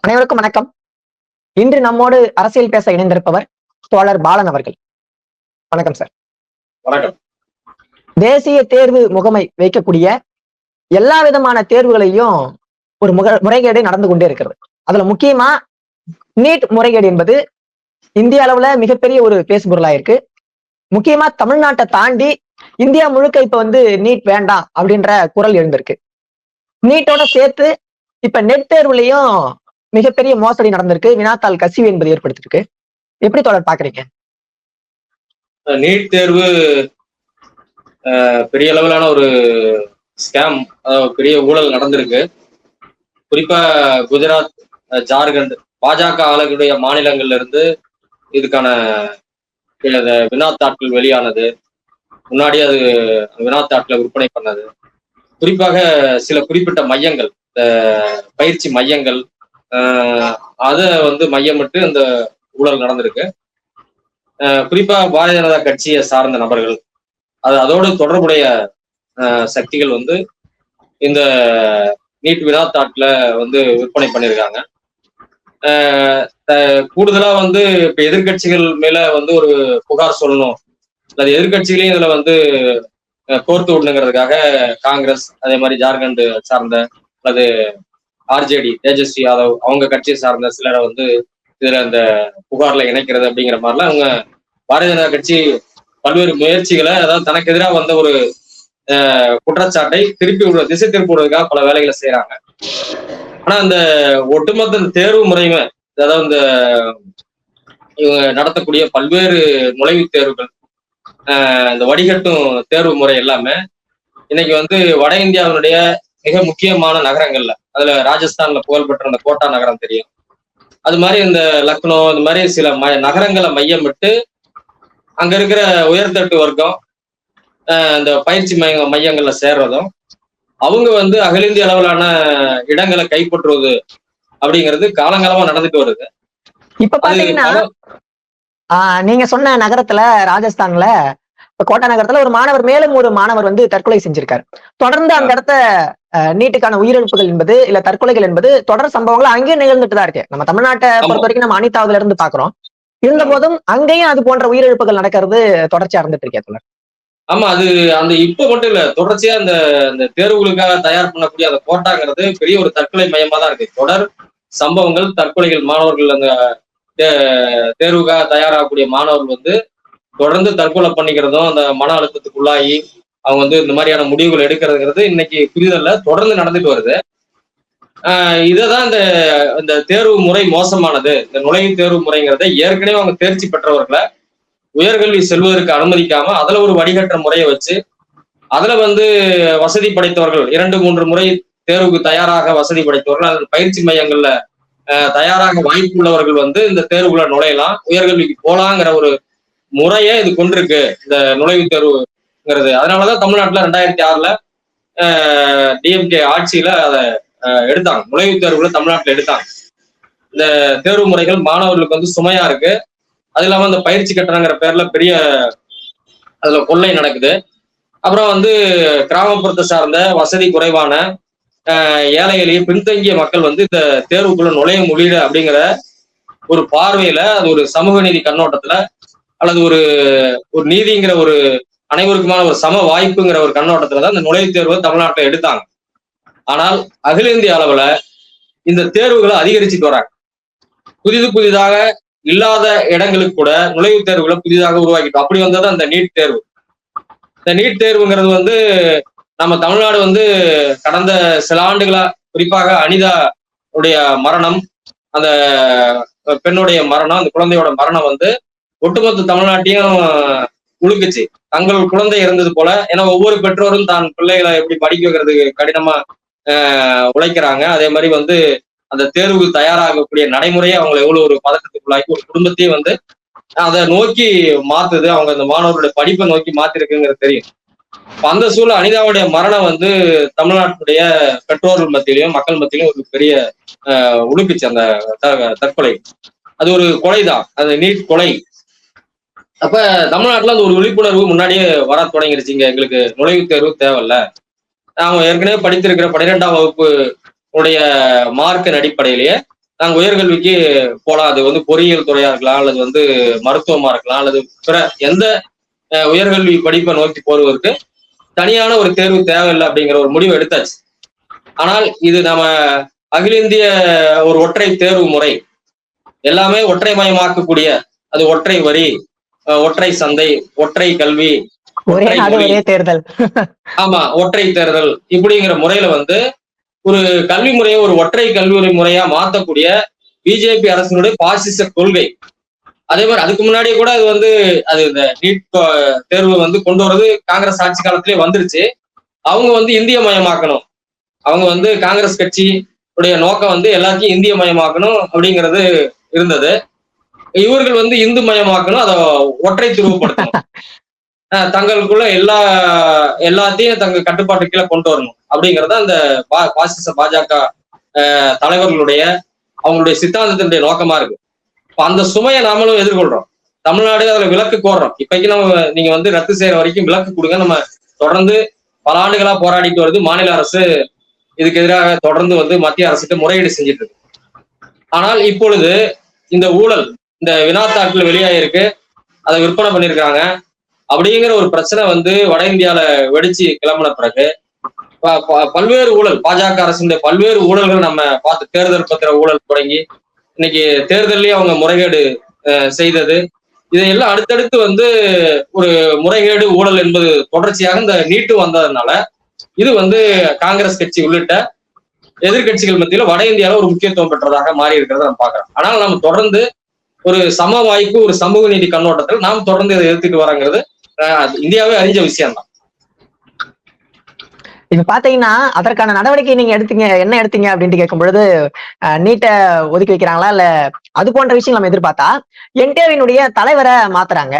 அனைவருக்கும் வணக்கம். இன்று நம்மோடு அரசியல் பேச இணைந்திருப்பவர் தோழர் பாலன் அவர்கள். வணக்கம் சார் வணக்கம். தேசிய தேர்வு முகமை வைக்கக்கூடிய எல்லா விதமான தேர்வுகளையும் ஒரு முக முறைகேடு நடந்து கொண்டே இருக்கிறது. அதுல முக்கியமா நீட் முறைகேடு என்பது இந்திய அளவுல மிகப்பெரிய ஒரு பேசுபொருளா இருக்கு. முக்கியமா தமிழ்நாட்டை தாண்டி இந்தியா முழுக்க இப்ப வந்து நீட் வேண்டாம் அப்படின்ற குரல் எழுந்திருக்கு. நீட்டோட சேர்த்து இப்ப நெட் தேர்வுலையும் மிகப்பெரிய மோசடி நடந்திருக்கு. வினாத்தாள் கசிவு என்பது ஏற்படுத்திருக்கு எப்படி தொடர் பாக்குறீங்க நீட் தேர்வு பெரிய அளவிலான ஒரு ஸ்கேம் பெரிய ஊழல் நடந்திருக்கு. குறிப்பா குஜராத் ஜார்க்கண்ட் பாஜக ஆளுடைய மாநிலங்கள்ல இருந்து இதுக்கான வினாத்தாட்கள் வெளியானது. முன்னாடி அது வினாத்தாட்களை விற்பனை பண்ணது. குறிப்பாக சில குறிப்பிட்ட மையங்கள் இந்த பயிற்சி மையங்கள் அதை வந்து மையமிட்டு அந்த ஊழல் நடந்திருக்கு. குறிப்பாக குறிப்பா பாரதிய ஜனதா கட்சியை சார்ந்த நபர்கள் அது அதோடு தொடர்புடைய சக்திகள் வந்து இந்த நீட் வினாத்தாட்டுல வந்து விற்பனை பண்ணியிருக்காங்க கூடுதலாக கூடுதலா வந்து இப்ப எதிர்க்கட்சிகள் மேல வந்து ஒரு புகார் சொல்லணும். அல்லது எதிர்க்கட்சிகளையும் இதுல வந்து கோர்த்து விடணுங்கிறதுக்காக காங்கிரஸ் அதே மாதிரி ஜார்க்கண்ட் சார்ந்த அல்லது ஆர்ஜேடி தேஜஸ்வி யாதவ் அவங்க கட்சியை சார்ந்த சிலரை வந்து இதுல இந்த புகார்ல இணைக்கிறது அப்படிங்கிற மாதிரிலாம் அவங்க பாரதிய ஜனதா கட்சி பல்வேறு முயற்சிகளை அதாவது தனக்கு எதிராக வந்த ஒரு குற்றச்சாட்டை திருப்பி விடுற திசை திருப்பி விடுறதுக்காக பல வேலைகளை செய்யறாங்க ஆனா அந்த ஒட்டுமொத்த இந்த தேர்வு முறையுமே அதாவது இந்த இவங்க நடத்தக்கூடிய பல்வேறு நுழைவுத் தேர்வுகள் இந்த வடிகட்டும் தேர்வு முறை எல்லாமே இன்னைக்கு வந்து வட இந்தியாவினுடைய மிக முக்கியமான நகரங்கள்ல. அதுல ராஜஸ்தான்ல புகழ்பெற்ற அந்த கோட்டா நகரம் தெரியும். அது மாதிரி இந்த லக்னோ இந்த மாதிரி சில ம நகரங்களை மையமிட்டு அங்க இருக்கிற உயர்தட்டு வர்க்கம் அஹ் இந்த பயிற்சி மைய மையங்கள்ல சேர்றதும் அவங்க வந்து அகில இந்திய அளவிலான இடங்களை கைப்பற்றுவது அப்படிங்கிறது காலங்காலமா நடந்துட்டு வருது. இப்ப பாத்தீங்கன்னா நீங்க சொன்ன நகரத்துல ராஜஸ்தான்ல கோட்டா நகரத்துல ஒரு மாணவர் மேலும் ஒரு மாணவர் வந்து தற்கொலை செஞ்சிருக்காரு. தொடர்ந்து அந்த இடத்த நீட்டுக்கான உயிரிழப்புகள் என்பது இல்ல தற்கொலைகள் என்பது தொடர் சம்பவங்கள் அங்கேயும் நிகழ்ந்துட்டு தான் இருக்கு. நம்ம தமிழ்நாட்டை பொறுத்த வரைக்கும் நம்ம அனிதாவில இருந்து பாக்குறோம். இருந்த போதும் அங்கேயும் அது போன்ற உயிரிழப்புகள் நடக்கிறது தொடர்ச்சியா இருந்துட்டு இருக்கே ஆமா அது அந்த இப்ப மட்டும் இல்ல தொடர்ச்சியா அந்த அந்த தேர்வுகளுக்காக தயார் பண்ணக்கூடிய அந்த கோட்டாங்கிறது பெரிய ஒரு தற்கொலை மையமா தான் இருக்கு. தொடர் சம்பவங்கள் தற்கொலைகள் மாணவர்கள் அந்த தேர்வுக்காக தயாராகக்கூடிய மாணவர்கள் வந்து தொடர்ந்து தற்கொலை பண்ணிக்கிறதும் அந்த மன அழுத்தத்துக்குள்ளாகி அவங்க வந்து இந்த மாதிரியான முடிவுகள் எடுக்கிறதுங்கிறது இன்னைக்கு புரிதல்ல. தொடர்ந்து நடந்துட்டு வருது. இதைதான் இந்த இந்த தேர்வு முறை மோசமானது. இந்த நுழைவு தேர்வு முறைங்கிறத ஏற்கனவே அவங்க தேர்ச்சி பெற்றவர்களை உயர்கல்வி செல்வதற்கு அனுமதிக்காம அதுல ஒரு வடிகட்டுற முறையை வச்சு அதுல வந்து வசதி படைத்தவர்கள் இரண்டு மூன்று முறை தேர்வுக்கு தயாராக வசதி படைத்தவர்கள் அதில் பயிற்சி மையங்கள்ல தயாராக வாய்ப்பு உள்ளவர்கள் வந்து இந்த தேர்வுல நுழையலாம். உயர்கல்விக்கு போலாங்கிற ஒரு முறையே இது கொண்டிருக்கு இந்த நுழைவுத் தேர்வுங்கிறது. அதனாலதான் தமிழ்நாட்டுல ரெண்டாயிரத்தி ஆறுல டிஎம்கே ஆட்சியில அதை எடுத்தாங்க. நுழைவுத் தேர்வுல தமிழ்நாட்டுல எடுத்தாங்க. இந்த தேர்வு முறைகள் மாணவர்களுக்கு வந்து சுமையா இருக்கு. அது இல்லாம இந்த பயிற்சி கட்டணங்கிற பேர்ல பெரிய அதுல கொள்ளை நடக்குது. அப்புறம் வந்து கிராமப்புறத்தை சார்ந்த வசதி குறைவான ஏழை எளிய பின்தங்கிய மக்கள் வந்து இந்த தேர்வுக்குள்ள நுழைய முடியல அப்படிங்கிற ஒரு பார்வையில அது ஒரு சமூக நீதி கண்ணோட்டத்துல அல்லது ஒரு ஒரு நீதிங்கிற ஒரு அனைவருக்குமான ஒரு சம வாய்ப்புங்கிற ஒரு கண்ணோட்டத்துல தான் இந்த நுழைவுத் தேர்வை தமிழ்நாட்டில் எடுத்தாங்க. ஆனால் அகில இந்திய அளவுல இந்த தேர்வுகளை அதிகரிச்சுட்டு வராங்க. புதிது புதிதாக இல்லாத இடங்களுக்கு கூட நுழைவுத் தேர்வுகளை புதிதாக உருவாக்கிட்டோம். அப்படி வந்தது அந்த நீட் தேர்வு. இந்த நீட் தேர்வுங்கிறது வந்து நம்ம தமிழ்நாடு வந்து கடந்த சில ஆண்டுகளா குறிப்பாக அனிதா உடைய மரணம் அந்த பெண்ணுடைய மரணம் அந்த குழந்தையோட மரணம் வந்து ஒட்டுமொத்த தமிழ்நாட்டையும் உழுக்குச்சு தங்கள் குழந்தை இருந்தது போல ஏன்னா ஒவ்வொரு பெற்றோரும் தான் பிள்ளைகளை எப்படி படிக்க வைக்கிறதுக்கு கடினமா உழைக்கிறாங்க. அதே மாதிரி வந்து அந்த தேர்வுக்கு தயாராகக்கூடிய நடைமுறையை அவங்களை எவ்வளவு ஒரு பதட்டத்துக்குள்ளாக்கி ஒரு குடும்பத்தையும் வந்து அதை நோக்கி மாத்துது. அவங்க அந்த மாணவர்களுடைய படிப்பை நோக்கி மாத்திருக்குங்கிறது தெரியும். அந்த சூழல் அனிதாவுடைய மரணம் வந்து தமிழ்நாட்டுடைய பெற்றோர்கள் மத்தியிலையும் மக்கள் மத்தியிலும் ஒரு பெரிய ஆஹ் உழுக்குச்சு அந்த த- தற்கொலை. அது ஒரு கொலைதான். அது நீட் கொலை. அப்ப தமிழ்நாட்டுல அந்த ஒரு விழிப்புணர்வு முன்னாடியே வர தொடங்கிருச்சுங்க. எங்களுக்கு நுழைவுத் தேர்வு தேவையில்ல. நாங்க ஏற்கனவே படித்திருக்கிற பன்னிரெண்டாம் வகுப்பு உடைய மார்க்கின் அடிப்படையிலேயே நாங்க உயர்கல்விக்கு போலாம். அது வந்து பொறியியல் துறையா இருக்கலாம் அல்லது வந்து மருத்துவமா இருக்கலாம் அல்லது பிற எந்த உயர்கல்வி படிப்பை நோக்கி போவதற்கு தனியான ஒரு தேர்வு தேவையில்லை அப்படிங்கிற ஒரு முடிவு எடுத்தாச்சு. ஆனால் இது நம்ம அகில இந்திய ஒரு ஒற்றை தேர்வு முறை. எல்லாமே ஒற்றை மயமாக்கக்கூடிய அது ஒற்றை வரி ஒற்றை சந்தை ஒற்றை கல்வி தேர்தல். ஆமா ஒற்றை தேர்தல் இப்படிங்கிற முறையில வந்து ஒரு கல்வி முறையை ஒரு ஒற்றை கல்வி முறையா மாத்தக்கூடிய பிஜேபி அரசினுடைய பாசிச கொள்கை. அதே மாதிரி அதுக்கு முன்னாடியே கூட அது வந்து அது இந்த நீட் தேர்வு வந்து கொண்டு வர்றது காங்கிரஸ் ஆட்சி காலத்திலே வந்துருச்சு. அவங்க வந்து இந்திய மயமாக்கணும் அவங்க வந்து காங்கிரஸ் கட்சி உடைய நோக்கம் வந்து எல்லாத்தையும் இந்திய மயமாக்கணும் அப்படிங்கிறது இருந்தது. இவர்கள் வந்து இந்து மயமாக்கணும் அதை ஒற்றை துருவப்படுத்தணும். தங்களுக்குள்ள எல்லா எல்லாத்தையும் தங்க கட்டுப்பாட்டு கீழே கொண்டு வரணும். அப்படிங்கறது அந்த பா- பாசிச பாஜக தலைவர்களுடைய அவங்களுடைய சித்தாந்தத்தினுடைய நோக்கமா இருக்கு. அந்த சுமையை நாமளும் எதிர்கொள்றோம். தமிழ்நாடு அதுல விலக்கு கோர்றோம். இப்பைக்கு நம்ம நீங்க வந்து ரத்து செய்யற வரைக்கும் விலக்கு கொடுங்க. நம்ம தொடர்ந்து பல ஆண்டுகளா போராடிட்டு வருது. மாநில அரசு இதுக்கு எதிராக தொடர்ந்து வந்து மத்திய அரசுக்கு முறையீடு செஞ்சுட்டு இருக்கு. ஆனால் இப்பொழுது இந்த ஊழல் இந்த வினாத்தாட்கள் வெளியாயிருக்கு. அதை விற்பனை பண்ணியிருக்காங்க அப்படிங்கிற ஒரு பிரச்சனை வந்து வட இந்தியால வெடிச்சு கிளம்பின பிறகு பல்வேறு ஊழல் பாஜக அரசுடைய பல்வேறு ஊழல்கள் நம்ம பார்த்து தேர்தல் பத்திர ஊழல் தொடங்கி இன்னைக்கு தேர்தல்லயே அவங்க முறைகேடு செய்தது. இதையெல்லாம் அடுத்தடுத்து வந்து ஒரு முறைகேடு ஊழல் என்பது தொடர்ச்சியாக இந்த நீட்டு வந்ததுனால இது வந்து காங்கிரஸ் கட்சி உள்ளிட்ட எதிர்க்கட்சிகள் மத்தியில வட இந்தியாவில் ஒரு முக்கியத்துவம் பெற்றதாக மாறி இருக்கிறத நம்ம பார்க்கிறோம். ஆனால் நம்ம தொடர்ந்து ஒரு சம வாய்ப்பு ஒரு சமூக நீதி கண்ணோட்டத்தில் நாம் தொடர்ந்து இதை எதிர்த்துட்டு வரங்கிறது இந்தியாவே அறிஞ்ச விஷயம்தான். இப்ப பாத்தீங்கன்னா அதற்கான நடவடிக்கை நீங்க எடுத்தீங்க என்ன எடுத்தீங்க அப்படின்ட்டு கேட்கும் பொழுது நீட்டை ஒதுக்கி வைக்கிறாங்களா? இல்ல அது போன்ற விஷயம் நம்ம எதிர்பார்த்தா என்டேவினுடைய தலைவரை மாத்துறாங்க.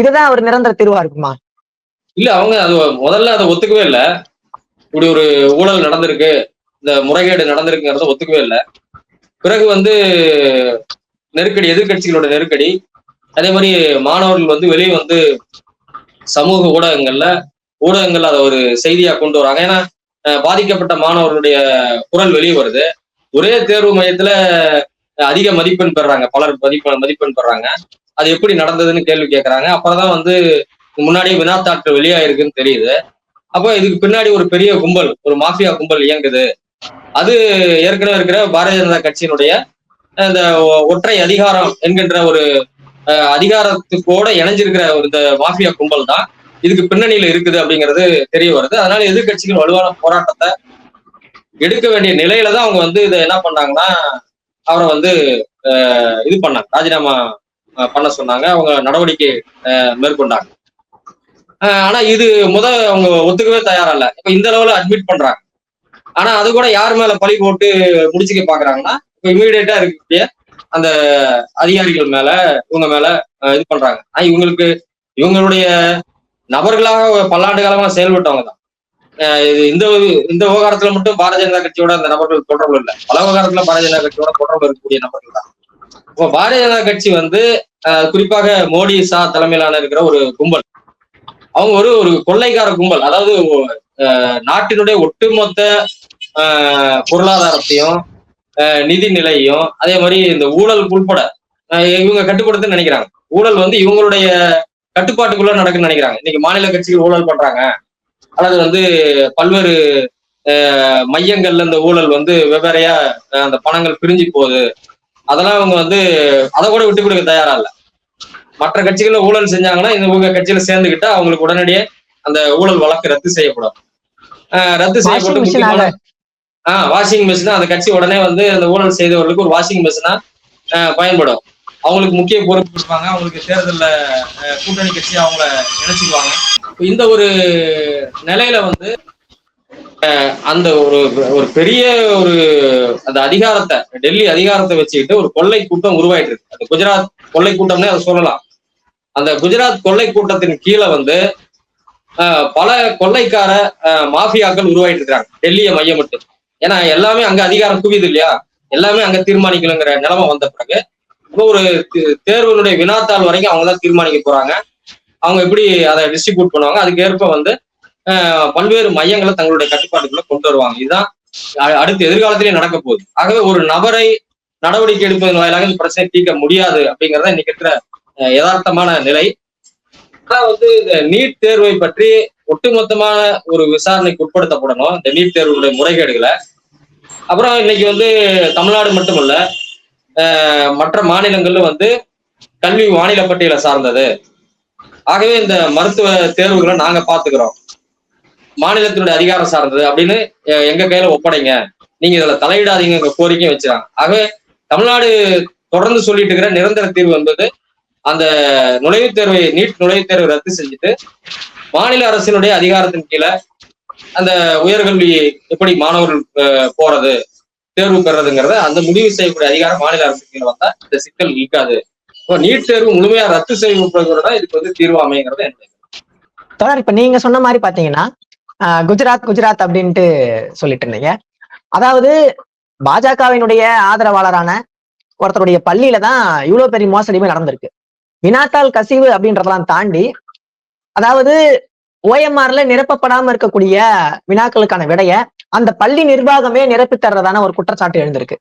இதுதான் ஒரு நிரந்தர தீர்வா இருக்குமா? இல்ல அவங்க அது முதல்ல அதை ஒத்துக்கவே இல்லை. இப்படி ஒரு ஊழல் நடந்திருக்கு இந்த முறைகேடு நடந்திருக்குங்கிறத ஒத்துக்கவே இல்லை. பிறகு வந்து நெருக்கடி எதிர்க்கட்சிகளோட நெருக்கடி அதே மாதிரி மாணவர்கள் வந்து வெளியே வந்து சமூக ஊடகங்கள்ல ஊடகங்கள் அதை ஒரு செய்தியா கொண்டு வராங்க. ஏன்னா பாதிக்கப்பட்ட மாணவர்களுடைய குரல் வெளியே வருது. ஒரே தேர்வு மையத்துல அதிக மதிப்பெண் பெறாங்க. பலர் மதிப்பெண் மதிப்பெண் பெறாங்க. அது எப்படி நடந்ததுன்னு கேள்வி கேட்கறாங்க அப்புறம்தான் வந்து முன்னாடியே வினாத்தாட்கள் வெளியாயிருக்குன்னு தெரியுது. அப்போ இதுக்கு பின்னாடி ஒரு பெரிய கும்பல் ஒரு மாஃபியா கும்பல் இயங்குது. அது ஏற்கனவே இருக்கிற பாரதிய ஜனதா கட்சியினுடைய இந்த ஒ- ஒற்றை அதிகாரம் என்கின்ற ஒரு அதிகாரத்துக்கோட இணைஞ்சிருக்கிற ஒரு இந்த மாஃபியா கும்பல் தான் இதுக்கு பின்னணியில இருக்குது அப்படிங்கிறது தெரிய வருது. அதனால எதிர்கட்சிகள் வலுவான போராட்டத்தை எடுக்க வேண்டிய நிலையில தான் அவங்க வந்து இதை என்ன பண்ணாங்கன்னா அவரை வந்து இது பண்ணாங்க. ராஜினாமா பண்ண சொன்னாங்க. அவங்க நடவடிக்கை மேற்கொண்டாங்க. ஆனா இது முத அவங்க ஒத்துக்கவே தயாரில்ல இப்ப இந்த அளவுல அட்மிட் பண்றாங்க. ஆனா அது கூட யார் மேல பழி போட்டு முடிச்சுக்க பாக்குறாங்கன்னா இப்ப இமீடியட்டா இருக்கக்கூடிய அந்த அதிகாரிகள் மேல இவங்க மேல இது பண்றாங்க. ஆனா இவங்களுக்கு இவங்களுடைய நபர்களாக பல்லாண்டு காலமாக செயல்பட்டவங்க தான் இது இந்த இந்த விவகாரத்துல மட்டும் பாரதிய ஜனதா கட்சியோட அந்த நபர்கள் தொடர்பு இல்லை. பல விவகாரத்துல பாரதிய ஜனதா கட்சியோட தொடர்பு இருக்கக்கூடிய நபர்கள் தான் இப்போ பாரதிய ஜனதா கட்சி வந்து குறிப்பாக மோடி ஷா தலைமையிலான இருக்கிற ஒரு கும்பல். அவங்க ஒரு ஒரு கொள்ளைக்கார கும்பல். அதாவது நாட்டினுடைய ஒட்டுமொத்த பொருளாதாரத்தையும் நிதி நிலையையும் அதே மாதிரி இந்த ஊழல் உள்பட இவங்க கட்டுப்படுத்த நினைக்கிறாங்க. ஊழல் வந்து இவங்களுடைய கட்டுப்பாட்டுக்குள்ள நடக்குன்னு நினைக்கிறாங்க. இன்னைக்கு மாநில கட்சிகள் ஊழல் பண்றாங்க. அல்லது வந்து பல்வேறு மையங்கள்ல இந்த ஊழல் வந்து வெவ்வேறையா அந்த பணங்கள் பிரிஞ்சு போகுது. அதெல்லாம் அவங்க வந்து அதை கூட விட்டு கொடுக்க தயாரா இல்ல. மற்ற கட்சிகள்ல ஊழல் செஞ்சாங்கன்னா இந்த உங்க கட்சியில சேர்ந்துக்கிட்டா அவங்களுக்கு உடனடியே அந்த ஊழல் வழக்கு ரத்து செய்யப்படும். ரத்து செய்யப்பட்டு முக்கியமான ஆஹ் வாஷிங் மிஷினா அந்த கட்சி உடனே வந்து அந்த ஊழல் செய்தவர்களுக்கு ஒரு வாஷிங் மிஷினா பயன்படும். அவங்களுக்கு முக்கிய பொறுப்பு கொடுப்பாங்க. அவங்களுக்கு தேர்தலில் கூட்டணி கட்சி அவங்கள நினைச்சுக்குவாங்க. இந்த ஒரு நிலையில வந்து அஹ், அந்த ஒரு ஒரு பெரிய ஒரு அந்த அதிகாரத்தை டெல்லி அதிகாரத்தை வச்சுக்கிட்டு ஒரு கொள்ளை கூட்டம் உருவாயிட்டு இருக்கு. அந்த குஜராத் கொள்ளை கூட்டம்னே அதை சொல்லலாம். அந்த குஜராத் கொள்ளை கூட்டத்தின் கீழே வந்து பல கொள்ளைக்கார மாஃபியாக்கள் உருவாயிட்டு இருக்காங்க. டெல்லியை மையமிட்டு ஏன்னா எல்லாமே அங்க அதிகாரம் குவியுது இல்லையா? எல்லாமே அங்க தீர்மானிக்கணுங்கிற நிலைமை வந்த பிறகு இப்போ ஒரு தேர்வுகளுடைய வினாத்தாள் வரைக்கும் அவங்க தான் தீர்மானிக்க போறாங்க. அவங்க எப்படி அதை டிஸ்ட்ரிபியூட் பண்ணுவாங்க? அதுக்கேற்ப வந்து பல்வேறு மையங்களை தங்களுடைய கட்டுப்பாட்டுக்குள்ள கொண்டு வருவாங்க. இதுதான் அடுத்து எதிர்காலத்திலேயே நடக்க போகுது. ஆகவே ஒரு நபரை நடவடிக்கை எடுப்பதன் வாயிலாக இந்த பிரச்சனை தீர்க்க முடியாது அப்படிங்கறத இன்னைக்கு இருக்கிற யதார்த்தமான நிலை. ஆனா வந்து இந்த நீட் தேர்வை பற்றி ஒட்டுமொத்தமான ஒரு விசாரணைக்கு உட்படுத்தப்படணும். இந்த நீட் தேர்வுடைய முறைகேடுகளை. அப்புறம் இன்னைக்கு வந்து தமிழ்நாடு மட்டுமல்ல மற்ற மாநிலங்கள்ல வந்து கல்வி மாநில பட்டியலை சார்ந்தது. ஆகவே இந்த மருத்துவ தேர்வுகளை நாங்க பாத்துக்கிறோம் மாநிலத்தினுடைய அதிகாரம் சார்ந்தது அப்படின்னு எங்க கையில ஒப்படைங்க. நீங்க இதுல தலையிடாதீங்க கோரிக்கையும் வச்சுறாங்க. ஆகவே தமிழ்நாடு தொடர்ந்து சொல்லிட்டு இருக்கிற நிரந்தர தீர்வு என்பது அந்த நுழைவுத் தேர்வை நீட் நுழைவுத் தேர்வை ரத்து செஞ்சுட்டு மாநில அரசினுடைய அதிகாரத்தின் கீழே அந்த உயர்கல்வி எப்படி மாணவர்கள் போறது தேர்வு பெறதுங்கிறத அந்த முடிவு செய்யக்கூடிய அதிகாரம் மாநில அரசு வந்தா இந்த சிக்கல் நீக்காது. இப்போ நீட் தேர்வு முழுமையா ரத்து செய்யப்படுகிறதா இதுக்கு வந்து தீர்வு அமைங்கிறது என்னுடைய தொடர் இப்ப நீங்க சொன்ன மாதிரி பாத்தீங்கன்னா குஜராத் குஜராத் அப்படின்ட்டு சொல்லிட்டு இருந்தீங்க. அதாவது பாஜகவினுடைய ஆதரவாளரான ஒருத்தருடைய பள்ளியில தான் இவ்வளவு பெரிய மோசடியுமே நடந்திருக்கு. வினாத்தால் கசிவு அப்படின்றதெல்லாம் தாண்டி அதாவது ஓஎம்ஆர்ல நிரப்பப்படாம இருக்கக்கூடிய வினாக்களுக்கான விடைய அந்த பள்ளி நிர்வாகமே நிரப்பி தர்றதான ஒரு குற்றச்சாட்டு எழுந்திருக்கு.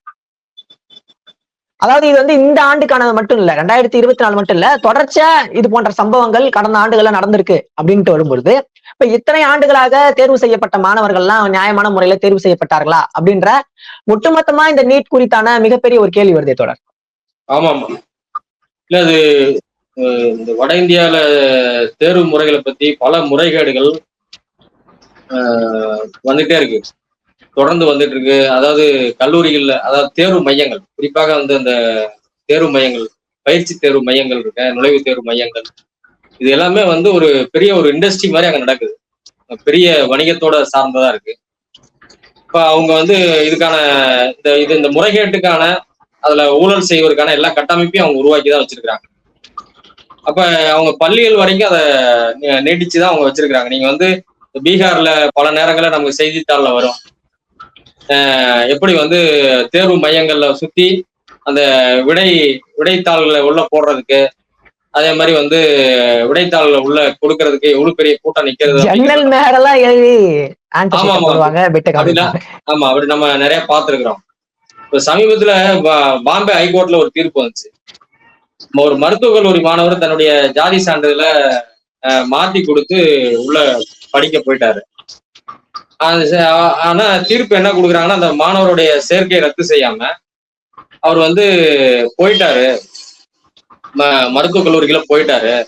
அதாவது இது வந்து இந்த ஆண்டுக்கானது மட்டும் இல்ல ரெண்டாயிரத்தி இருபத்தி நாலு மட்டும் இல்ல தொடர்ச்சியா இது போன்ற சம்பவங்கள் கடந்த ஆண்டுகள்ல நடந்திருக்கு அப்படின்ட்டு வரும்பொழுது இப்ப இத்தனை ஆண்டுகளாக தேர்வு செய்யப்பட்ட மாணவர்கள்லாம் நியாயமான முறையில தேர்வு செய்யப்பட்டார்களா அப்படின்ற ஒட்டுமொத்தமா இந்த நீட் குறித்தான மிகப்பெரிய ஒரு கேள்வி வருதே தொடர் ஆமா ஆமா இல்ல அது இந்த வட இந்தியால தேர்வு முறைகளை பத்தி பல முறைகேடுகள் வந்துட்டே இருக்கு. தொடர்ந்து வந்துட்டு இருக்கு அதாவது கல்லூரிகள்ல அதாவது தேர்வு மையங்கள். குறிப்பாக வந்து அந்த தேர்வு மையங்கள் பயிற்சி தேர்வு மையங்கள் இருக்க நுழைவுத் தேர்வு மையங்கள். இது எல்லாமே வந்து ஒரு பெரிய ஒரு இண்டஸ்ட்ரி மாதிரி அங்க நடக்குது. பெரிய வணிகத்தோட சார்ந்ததா இருக்கு. இப்ப அவங்க வந்து இதுக்கான இந்த இது இந்த முறைகேட்டுக்கான அதுல ஊழல் செய்வதற்கான எல்லா கட்டமைப்பையும் அவங்க உருவாக்கி தான் வச்சிருக்காங்க அப்ப அவங்க பள்ளிகள் வரைக்கும் அதை நீ- நீட்டிச்சுதான் அவங்க வச்சிருக்காங்க நீங்க வந்து பீகார்ல பல நேரங்களில் நமக்கு செய்தித்தாள்ல வரும். எப்படி வந்து தேர்வு மையங்கள்ல சுத்தி அந்த விடை விடைத்தாள்களை உள்ள போடுறதுக்கு அதே மாதிரி வந்து விடைத்தாள்ல உள்ள கொடுக்கறதுக்கு எவ்வளவு பெரிய கூட்டம் நிக்கிறது ஆமா, அப்படி நம்ம நிறைய பார்த்திருக்கிறோம். இப்ப சமீபத்துல பாம்பே ஹைகோர்ட்ல ஒரு தீர்ப்பு வந்துச்சு. ஒரு மருத்துவக் கல்லூரி மாணவர் தன்னுடைய ஜாதி சான்றிதழ மாத்தி கொடுத்து உள்ள படிக்க போயிட்டாரு. ஆனா தீர்ப்பு என்ன கொடுக்குறாங்கன்னா அந்த மாணவருடைய சேர்க்கையை ரத்து செய்யாம அவர் வந்து போயிட்டாரு. ம- மருத்துவக் கல்லூரிக்குள்ள போயிட்டாரு.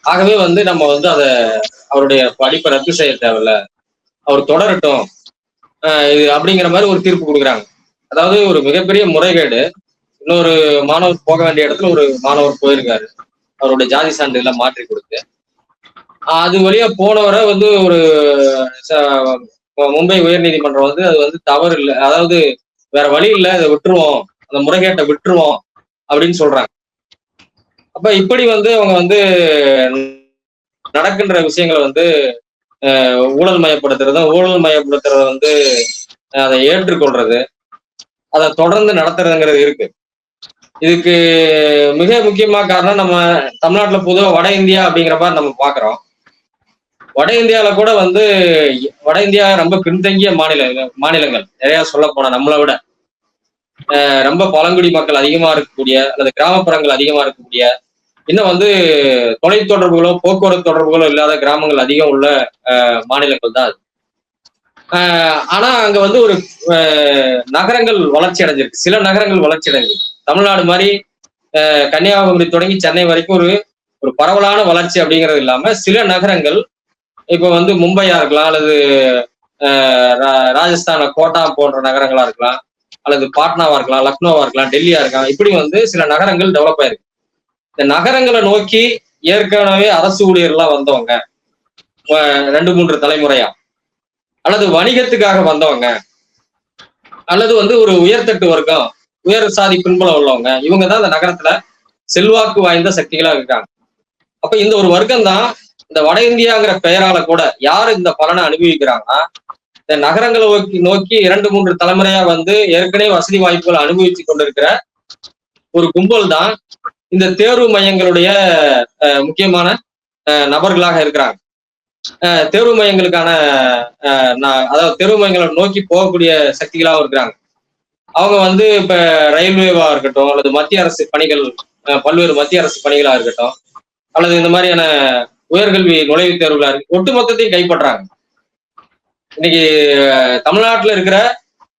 ஆகவே வந்து நம்ம வந்து அத அவருடைய படிப்பை ரத்து செய்ய தேவையில்ல. அவர் தொடரட்டும். இது அப்படிங்கிற மாதிரி ஒரு தீர்ப்பு கொடுக்குறாங்க. அதாவது ஒரு மிகப்பெரிய முறைகேடு. இன்னொரு மாணவர் போக வேண்டிய இடத்துல ஒரு மாணவர் போயிருக்காரு. அவருடைய ஜாதி சான்றிதழ மாற்றி கொடுத்து. அது வழியா போனவரை வந்து ஒரு மும்பை உயர்நீதிமன்றம் வந்து அது வந்து தவறு இல்லை. அதாவது வேற வழி இல்லை அதை விட்டுருவோம். அந்த முறைகேட்டை விட்டுருவோம் அப்படின்னு சொல்றாங்க. அப்ப இப்படி வந்து அவங்க வந்து நடக்கின்ற விஷயங்களை வந்து ஊழல் மயப்படுத்துறது ஊழல் மயப்படுத்துறத வந்து அதை ஏற்றுக்கொள்றது அதை தொடர்ந்து நடத்துறதுங்கிறது இருக்கு. இதுக்கு மிக முக்கியமா காரணம் நம்ம தமிழ்நாட்டுல பொதுவாக வட இந்தியா அப்படிங்கிற மாதிரி நம்ம பாக்குறோம் வட இந்தியாவில கூட வந்து வட இந்தியா ரொம்ப பின்தங்கிய மாநில மாநிலங்கள். நிறைய சொல்ல போனா நம்மளை விட. ரொம்ப பழங்குடி மக்கள் அதிகமா இருக்கக்கூடிய அல்லது கிராமப்புறங்கள் அதிகமா இருக்கக்கூடிய இன்னும் வந்து தொலைத்தொடர்புகளோ போக்குவரத்து தொடர்புகளோ இல்லாத கிராமங்கள் அதிகம் உள்ள மாநிலங்கள் தான் அது. ஆனா அங்க வந்து ஒரு நகரங்கள் வளர்ச்சி அடைஞ்சிருக்கு. சில நகரங்கள் வளர்ச்சி அடைஞ்சிருக்கு. தமிழ்நாடு மாதிரி கன்னியாகுமரி தொடங்கி சென்னை வரைக்கும் ஒரு ஒரு பரவலான வளர்ச்சி அப்படிங்கிறது இல்லாம சில நகரங்கள் இப்போ வந்து மும்பையா இருக்கலாம் அல்லது ரா- ராஜஸ்தான கோட்டா போன்ற நகரங்களா இருக்கலாம் அல்லது பாட்னாவா இருக்கலாம் லக்னோவா இருக்கலாம் டெல்லியா இருக்கலாம் இப்படி வந்து சில நகரங்கள் டெவலப் ஆயிருக்கு. இந்த நகரங்களை நோக்கி ஏற்கனவே அரசு ஊழியர்களா வந்தவங்க ரெண்டு மூன்று தலைமுறையா? அல்லது வணிகத்துக்காக வந்தவங்க அல்லது வந்து ஒரு உயர்தட்டு வர்க்கம் உயர் சாதி பின்புலம் உள்ளவங்க இவங்க தான் அந்த நகரத்துல செல்வாக்கு வாய்ந்த சக்திகளா இருக்காங்க. அப்ப இந்த ஒரு வர்க்கம் தான் இந்த வட இந்தியாங்கிற பெயரால கூட யார் இந்த பலனை அனுபவிக்கிறாங்கன்னா இந்த நகரங்களை நோக்கி நோக்கி இரண்டு மூன்று தலைமுறையா வந்து ஏற்கனவே வசதி வாய்ப்புகள் அனுபவிச்சு கொண்டிருக்கிற ஒரு கும்பல் தான் இந்த தேர்வு மையங்களுடைய முக்கியமான நபர்களாக இருக்கிறாங்க. தேர்வு மையங்களுக்கான நான் அதாவது தேர்வு மையங்களை நோக்கி போகக்கூடிய சக்திகளாகவும் இருக்கிறாங்க. அவங்க வந்து இப்ப ரயில்வேவா இருக்கட்டும் அல்லது மத்திய அரசு பணிகள் பல்வேறு மத்திய அரசு பணிகளா இருக்கட்டும் அல்லது இந்த மாதிரியான உயர்கல்வி நுழைவுத் தேர்வுகளா இருக்கு ஒட்டுமொத்தத்தையும் கைப்பற்றாங்க. இன்னைக்கு தமிழ்நாட்டில் இருக்கிற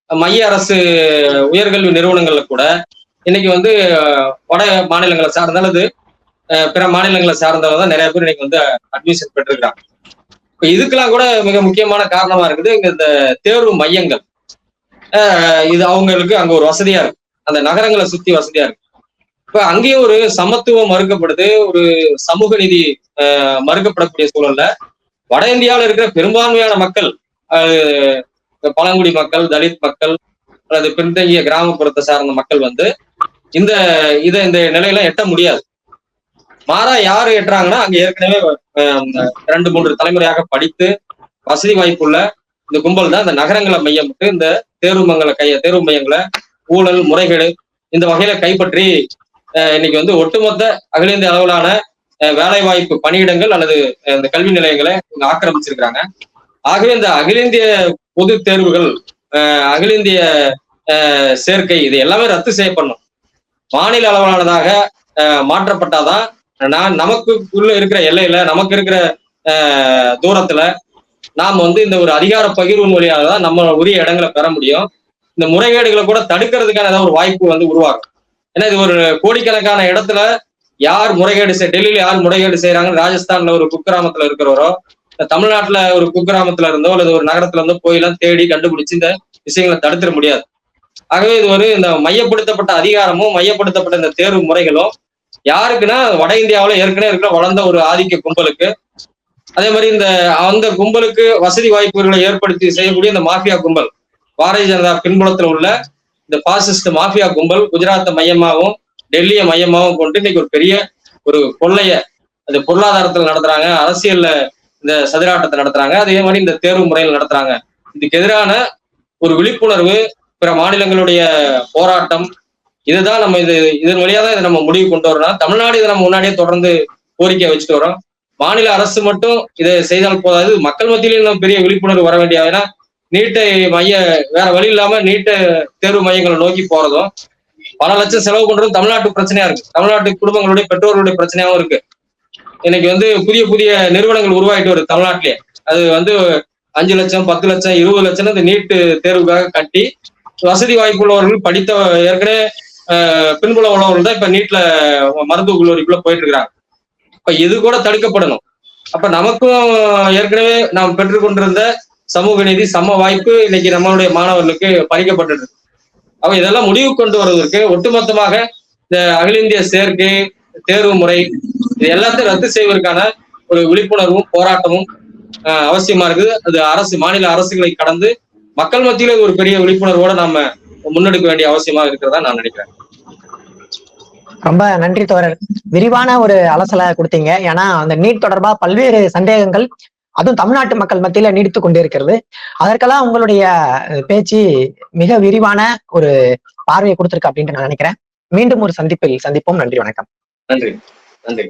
மைய அரசு உயர்கல்வி நிறுவனங்கள்ல கூட இன்னைக்கு வந்து வட மாநிலங்களை சார்ந்த அல்லது பிற மாநிலங்களை சார்ந்தவங்க தான் நிறைய பேர் இன்னைக்கு வந்து அட்மிஷன் பெற்றிருக்காங்க இப்போ இதுக்கெல்லாம் கூட மிக முக்கியமான காரணமா இருக்குது இங்க இந்த தேர்வு மையங்கள். இது அவங்களுக்கு அங்க ஒரு வசதியா இருக்கு அந்த நகரங்களை சுத்தி வசதியா இருக்கு இப்ப அங்கேயும் ஒரு சமத்துவம் மறுக்கப்படுது ஒரு சமூக நீதி மறுக்கப்படக்கூடிய சூழல்ல வட இந்தியாவில் இருக்கிற பெரும்பான்மையான மக்கள் பழங்குடி மக்கள் தலித் மக்கள் அல்லது பின்தங்கிய கிராமப்புறத்தை சார்ந்த மக்கள் வந்து இந்த இதை இந்த நிலையில எட்ட முடியாது. மாறா யாரு எட்டுறாங்கன்னா அங்க ஏற்கனவே ரெண்டு மூன்று தலைமுறையாக படித்து வசதி வாய்ப்புள்ள இந்த கும்பல் தான் இந்த நகரங்களை மையமிட்டு இந்த தேர்வு மங்களை கைய தேர்வு மையங்களை ஊழல் முறைகேடு இந்த வகையில கைப்பற்றி இன்னைக்கு வந்து ஒட்டுமொத்த அகில இந்திய அளவிலான வேலை வாய்ப்பு பணியிடங்கள் அல்லது இந்த கல்வி நிலையங்களை ஆக்கிரமிச்சிருக்கிறாங்க. ஆகவே இந்த அகில இந்திய பொது தேர்வுகள் அகில இந்திய சேர்க்கை இது எல்லாமே ரத்து செய்யப்படணும். மாநில அளவிலானதாக மாற்றப்பட்டாதான் நான் நமக்கு உள்ள இருக்கிற எல்லையில நமக்கு இருக்கிற தூரத்துல நாம் வந்து இந்த ஒரு அதிகார பகிர்வு மொழியாக தான் நம்ம உரிய இடங்களை பெற முடியும். இந்த முறைகேடுகளை கூட தடுக்கிறதுக்கான ஏதாவது ஒரு வாய்ப்பு வந்து உருவாகும். ஏன்னா இது ஒரு கோடிக்கணக்கான இடத்துல யார் முறைகேடு செய் டெல்லியில யார் முறைகேடு செய்யறாங்க ராஜஸ்தான்ல ஒரு குக்கிராமத்துல இருக்கிறவரோ தமிழ்நாட்டுல ஒரு குக்கிராமத்துல இருந்தோ அல்லது ஒரு நகரத்துல இருந்தோ போயெல்லாம் தேடி கண்டுபிடிச்சு இந்த விஷயங்களை தடுத்துட முடியாது. ஆகவே இது ஒரு இந்த மையப்படுத்தப்பட்ட அதிகாரமும் மையப்படுத்தப்பட்ட இந்த தேர்வு முறைகளும் யாருக்குன்னா வட இந்தியாவில ஏற்கனவே இருக்கிற வளர்ந்த ஒரு ஆதிக்க கும்பலுக்கு அதே மாதிரி இந்த அந்த கும்பலுக்கு வசதி வாய்ப்புகளை ஏற்படுத்தி செய்யக்கூடிய இந்த மாஃபியா கும்பல் பாரதிய ஜனதா பின்புலத்தில் உள்ள இந்த பாசிஸ்ட் மாஃபியா கும்பல் குஜராத்தை மையமாகவும் டெல்லியை மையமாகவும் கொண்டு இன்னைக்கு ஒரு பெரிய ஒரு கொள்ளைய அது பொருளாதாரத்தில் நடத்துறாங்க அரசியல்ல இந்த சதிராட்டத்தை நடத்துறாங்க அதே மாதிரி இந்த தேர்வு முறையில் நடத்துறாங்க. இதுக்கு எதிரான ஒரு விழிப்புணர்வு பிற மாநிலங்களுடைய போராட்டம் இதுதான் நம்ம இது இதன் வழியா தான் இதை நம்ம முடிவு கொண்டு வரணும் தமிழ்நாடு இதை நம்ம முன்னாடியே தொடர்ந்து கோரிக்கை வச்சுட்டு வரோம். மாநில அரசு மட்டும் இதை செய்தால் போதாது மக்கள் மத்தியிலும் பெரிய விழிப்புணர்வு வர வேண்டிய ஏன்னா நீட்டை மைய வேற வழி இல்லாம நீட்டு தேர்வு மையங்களை நோக்கி போறதும் பல லட்சம் செலவு பண்றதும் தமிழ்நாட்டு பிரச்சனையா இருக்கு. தமிழ்நாட்டு குடும்பங்களுடைய பெற்றோர்களுடைய பிரச்சனையாவும் இருக்கு. இன்னைக்கு வந்து புதிய புதிய நிறுவனங்கள் உருவாயிட்டு வருது தமிழ்நாட்டிலேயே. அது வந்து அஞ்சு லட்சம் பத்து லட்சம் இருபது லட்சம் இந்த நீட்டு தேர்வுக்காக கட்டி வசதி வாய்ப்புள்ளவர்கள் படித்த ஏற்கனவே பின்புல உள்ளவர்கள் தான் இப்ப நீட்ல மருத்துவ கல்லூரிக்குள்ள போயிட்டு இருக்கிறாங்க இப்ப இது கூட தடுக்கப்படணும். அப்ப நமக்கும் ஏற்கனவே நாம் பெற்றுக்கொண்டிருந்த சமூக நீதி சம வாய்ப்பு இன்னைக்கு நம்மளுடைய மாணவர்களுக்கு பறிக்கப்பட்டது அப்ப இதெல்லாம் முடிவு கொண்டு வருவதற்கு ஒட்டுமொத்தமாக இந்த அகில இந்திய சேர்க்கை தேர்வு முறை இது எல்லாத்தையும் ரத்து செய்வதற்கான ஒரு விழிப்புணர்வும் போராட்டமும் அவசியமா இருக்குது. அது அரசு மாநில அரசுகளை கடந்து மக்கள் மத்தியில ஒரு பெரிய விழிப்புணர்வோட நாம முன்னெடுக்க வேண்டிய அவசியமா இருக்கிறதா நான் நினைக்கிறேன். ரொம்ப நன்றி தோழர். விரிவான ஒரு அலசலை கொடுத்தீங்க. ஏன்னா அந்த நீட் தொடர்பா பல்வேறு சந்தேகங்கள் அதுவும் தமிழ்நாட்டு மக்கள் மத்தியில நீடித்து கொண்டிருக்கிறது. அதற்கெல்லாம் உங்களுடைய பேச்சு மிக விரிவான ஒரு பார்வையை கொடுத்திருக்கு அப்படின்ட்டு நான் நினைக்கிறேன். மீண்டும் ஒரு சந்திப்பில் சந்திப்போம். நன்றி வணக்கம். நன்றி. நன்றி.